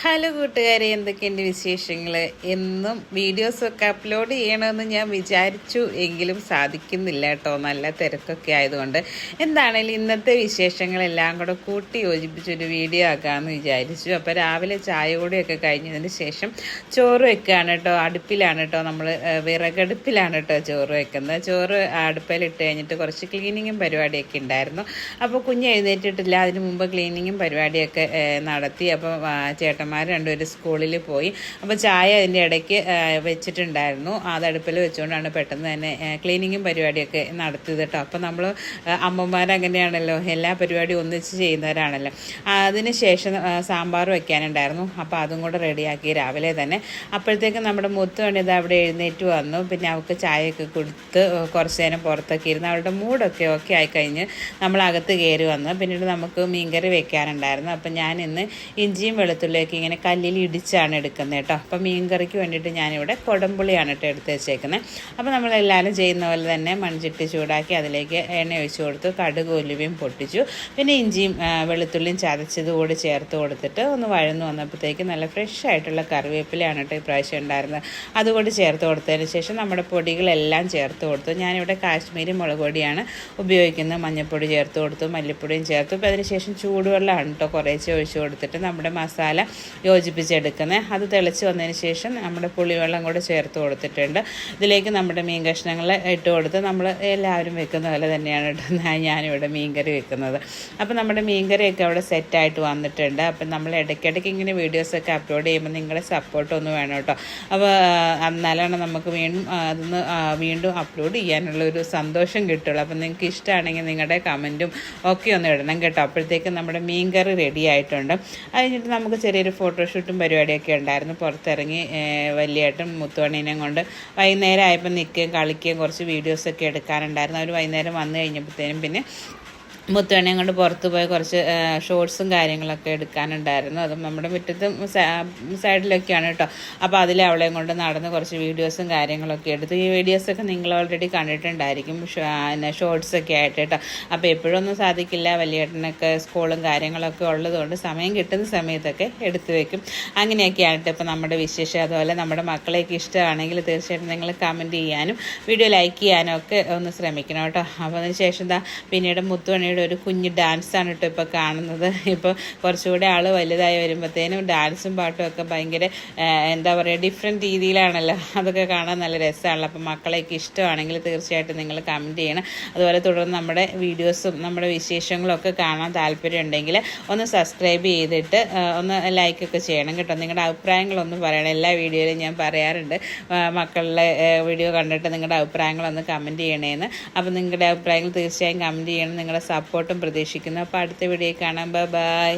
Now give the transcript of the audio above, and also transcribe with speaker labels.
Speaker 1: Hello കൂട്ടുകാരെ എന്തൊക്കെയുണ്ട് വിശേഷങ്ങൾ എന്നും വീഡിയോസൊക്കെ അപ്ലോഡ് ചെയ്യണമെന്ന് ഞാൻ വിചാരിച്ചു എങ്കിലും സാധിക്കുന്നില്ല കേട്ടോ. നല്ല തിരക്കൊക്കെ ആയതുകൊണ്ട്. എന്താണേലും ഇന്നത്തെ വിശേഷങ്ങളെല്ലാം കൂടെ കൂട്ടി യോജിപ്പിച്ചൊരു വീഡിയോ ആക്കാമെന്ന് വിചാരിച്ചു. അപ്പോൾ രാവിലെ ചായ കൂടിയൊക്കെ കഴിഞ്ഞതിന് ശേഷം ചോറ് വെക്കുകയാണ് കേട്ടോ. അടുപ്പിലാണ് കേട്ടോ നമ്മൾ വിറകടുപ്പിലാണ് കേട്ടോ ചോറ് വെക്കുന്നത്. ചോറ് അടുപ്പിലിട്ട് കഴിഞ്ഞിട്ട് കുറച്ച് ക്ലീനിങ്ങും പരിപാടിയൊക്കെ ഉണ്ടായിരുന്നു. അപ്പോൾ കുഞ്ഞ് എഴുന്നേറ്റിട്ടില്ല. അതിന് മുമ്പ് ക്ലീനിങ്ങും പരിപാടിയൊക്കെ നടത്തി. അപ്പോൾ ആ, ചേട്ടന്മാർ രണ്ടുപേരും സ്കൂളിൽ പോയി. അപ്പോൾ ചായ അതിന്റെ ഇടയ്ക്ക് വെച്ചിട്ടുണ്ടായിരുന്നു. അത് അടുപ്പിൽ വെച്ചുകൊണ്ടാണ് പെട്ടെന്ന് തന്നെ ക്ലീനിങ്ങും പരിപാടിയൊക്കെ നടത്തിയത് കേട്ടോ അപ്പോൾ നമ്മൾ അമ്മമാരങ്ങനെയാണല്ലോ എല്ലാ പരിപാടിയും ഒന്നിച്ച് ചെയ്യുന്നവരാണല്ലോ. അതിന് ശേഷം സാമ്പാർ വെക്കാനുണ്ടായിരുന്നു. അപ്പോൾ അതും കൂടെ റെഡിയാക്കി രാവിലെ തന്നെ. അപ്പോഴത്തേക്കും നമ്മുടെ മുത്തുവണി ഇത് അവിടെ എഴുന്നേറ്റ് വന്നു. പിന്നെ അവൾക്ക് ചായയൊക്കെ കൊടുത്ത് കുറച്ച് നേരം പുറത്തൊക്കെ ഇരുന്ന് അവളുടെ മൂടൊക്കെ ഓക്കെ ആയിക്കഴിഞ്ഞ് നമ്മൾ അകത്ത് കയറി വന്നു. പിന്നീട് നമുക്ക് മീൻകറി വെക്കാനുണ്ടായിരുന്നു. അപ്പം ഞാൻ ഇന്ന് ഇഞ്ചിയും വെളുത്തുള്ളിയൊക്കെ ഇങ്ങനെ കല്ലിൽ ഇടിച്ചാണ് എടുക്കുന്നത് കേട്ടോ. അപ്പം മീൻകറിക്ക് വേണ്ടിയിട്ട് ഞാനിവിടെ കൊടമ്പുളിയാണ് കേട്ടോ എടുത്ത് വെച്ചേക്കുന്നത്. അപ്പോൾ നമ്മളെല്ലാവരും ചെയ്യുന്ന പോലെ തന്നെ മൺചട്ടി ചൂടാക്കി അതിലേക്ക് എണ്ണ ഒഴിച്ച് കൊടുത്തു കടുക് ഉലുവയും പൊട്ടിച്ചു. പിന്നെ ഇഞ്ചിയും വെളുത്തുള്ളിയും ചതച്ചത് കൂടി ചേർത്ത് കൊടുത്തിട്ട് ഒന്ന് വഴന്നു വന്നപ്പോഴത്തേക്ക് നല്ല ഫ്രഷ് ആയിട്ടുള്ള കറിവേപ്പിലയാണ് കേട്ടോ ഇപ്രാവശ്യം ഉണ്ടായിരുന്നത്. അതുകൂടി ചേർത്ത് കൊടുത്തതിന് ശേഷം നമ്മുടെ പൊടികളെല്ലാം ചേർത്ത് കൊടുത്തു. ഞാനിവിടെ കാശ്മീരി മുളക് പൊടിയാണ് ഉപയോഗിക്കുന്നത്. മഞ്ഞൾപ്പൊടി ചേർത്ത് കൊടുത്തു മല്ലിപ്പൊടിയും ചേർത്തു. അപ്പോൾ അതിന് ശേഷം ചൂടുവെള്ളമാണ് കേട്ടോ കുറേശ്ശെ ഒഴിച്ച് കൊടുത്തിട്ട് നമ്മുടെ മസാല യോജിപ്പിച്ചെടുക്കുന്നത്. അത് തിളച്ച് വന്നതിന് ശേഷം നമ്മുടെ പുളിവെള്ളം കൂടെ ചേർത്ത് കൊടുത്തിട്ടുണ്ട്. ഇതിലേക്ക് നമ്മുടെ മീൻ കഷ്ണങ്ങൾ ഇട്ട് കൊടുത്ത് നമ്മൾ എല്ലാവരും വെക്കുന്ന പോലെ തന്നെയാണ് കേട്ടോ. ഞാനിവിടെ മീൻകറി വെക്കുന്നത്. അപ്പോൾ നമ്മുടെ മീൻകറിയൊക്കെ അവിടെ സെറ്റായിട്ട് വന്നിട്ടുണ്ട്. അപ്പം നമ്മൾ ഇടയ്ക്കിടയ്ക്ക് ഇങ്ങനെ വീഡിയോസൊക്കെ അപ്ലോഡ് ചെയ്യുമ്പോൾ നിങ്ങളുടെ സപ്പോർട്ട് ഒന്ന് വേണം കേട്ടോ. അപ്പോൾ എന്നാലാണ് നമുക്ക് വീണ്ടും അതൊന്ന് വീണ്ടും അപ്ലോഡ് ചെയ്യാനുള്ള ഒരു സന്തോഷം കിട്ടുള്ളൂ. അപ്പം നിങ്ങൾക്ക് ഇഷ്ടമാണെങ്കിൽ നിങ്ങളുടെ കമന്റും ഒക്കെ ഒന്ന് ഇടണം കേട്ടോ. അപ്പോഴത്തേക്കും നമ്മുടെ മീൻകറി റെഡി ആയിട്ടുണ്ട്. അത് കഴിഞ്ഞിട്ട് നമുക്ക് ചെറിയൊരു ഫോട്ടോഷൂട്ടും പരിപാടിയൊക്കെ ഉണ്ടായിരുന്നു. പുറത്തിറങ്ങി വലിയേട്ടും മുത്തുവണ്ണീനെയും കൊണ്ട് വൈകുന്നേരം ആയപ്പോൾ നിൽക്കുകയും കളിക്കുകയും കുറച്ച് വീഡിയോസൊക്കെ എടുക്കാനുണ്ടായിരുന്നു. അവർ വൈകുന്നേരം വന്നു കഴിഞ്ഞപ്പോഴത്തേനും പിന്നെ മുത്തുവണ്ണയും കൊണ്ട് പുറത്ത് പോയി കുറച്ച് ഷോർട്സും കാര്യങ്ങളൊക്കെ എടുക്കാനുണ്ടായിരുന്നു. അതും നമ്മുടെ മുറ്റത്ത് സൈഡിലൊക്കെയാണ് കേട്ടോ അപ്പോൾ അതിൽ അവളെയും കൊണ്ട് നടന്ന് കുറച്ച് വീഡിയോസും കാര്യങ്ങളൊക്കെ എടുത്തു. ഈ വീഡിയോസൊക്കെ നിങ്ങൾ ഓൾറെഡി കണ്ടിട്ടുണ്ടായിരിക്കും പിന്നെ ഷോർട്സൊക്കെ ആയിട്ട് കേട്ടോ അപ്പോൾ എപ്പോഴൊന്നും സാധിക്കില്ല വലിയേട്ടനൊക്കെ സ്കൂളും കാര്യങ്ങളൊക്കെ ഉള്ളതുകൊണ്ട് സമയം കിട്ടുന്ന സമയത്തൊക്കെ എടുത്തു വെക്കും. അങ്ങനെയൊക്കെയാണ് കേട്ടോ ഇപ്പോൾ നമ്മുടെ വിശേഷം അതുപോലെ നമ്മുടെ മക്കളെയൊക്കെ ഇഷ്ടമാണെങ്കിൽ തീർച്ചയായിട്ടും നിങ്ങൾ കമന്റ് ചെയ്യാനും വീഡിയോ ലൈക്ക് ചെയ്യാനും ഒക്കെ ഒന്ന് ശ്രമിക്കണം കേട്ടോ അപ്പോൾ അതിന് ശേഷം പിന്നീട് മുത്തുമണിയുടെ ഒരു കുഞ്ഞ് ഡാൻസാണ് കേട്ടോ ഇപ്പോൾ കാണുന്നത്. ഇപ്പോൾ കുറച്ചുകൂടെ ആൾ വലുതായി വരുമ്പോഴത്തേനും ഡാൻസും പാട്ടും ഒക്കെ ഭയങ്കര എന്താ പറയുക ഡിഫറെന്റ് രീതിയിലാണല്ലോ. അതൊക്കെ കാണാൻ നല്ല രസമാണല്ലോ. അപ്പോൾ മക്കളെയൊക്കെ ഇഷ്ടമാണെങ്കിൽ തീർച്ചയായിട്ടും നിങ്ങൾ കമന്റ് ചെയ്യണം. അതുപോലെ തുടർന്ന് നമ്മുടെ വീഡിയോസും നമ്മുടെ വിശേഷങ്ങളൊക്കെ കാണാൻ താല്പര്യം ഉണ്ടെങ്കിൽ ഒന്ന് സബ്സ്ക്രൈബ് ചെയ്തിട്ട് ഒന്ന് ലൈക്കൊക്കെ ചെയ്യണം കേട്ടോ. നിങ്ങളുടെ അഭിപ്രായങ്ങളൊന്നും പറയണം. എല്ലാ വീഡിയോയിലും ഞാൻ പറയാറുണ്ട്. മക്കളുടെ വീഡിയോ കണ്ടിട്ട് നിങ്ങളുടെ അഭിപ്രായങ്ങളൊന്ന് കമന്റ് ചെയ്യണേന്ന്. അപ്പോൾ നിങ്ങളുടെ അഭിപ്രായങ്ങൾ തീർച്ചയായും കമന്റ് ചെയ്യണം. നിങ്ങളുടെ സപ്പോർട്ടും പ്രതീക്ഷിക്കുന്നു. അപ്പോൾ അടുത്ത വീഡിയോ കാണാം. Bye bye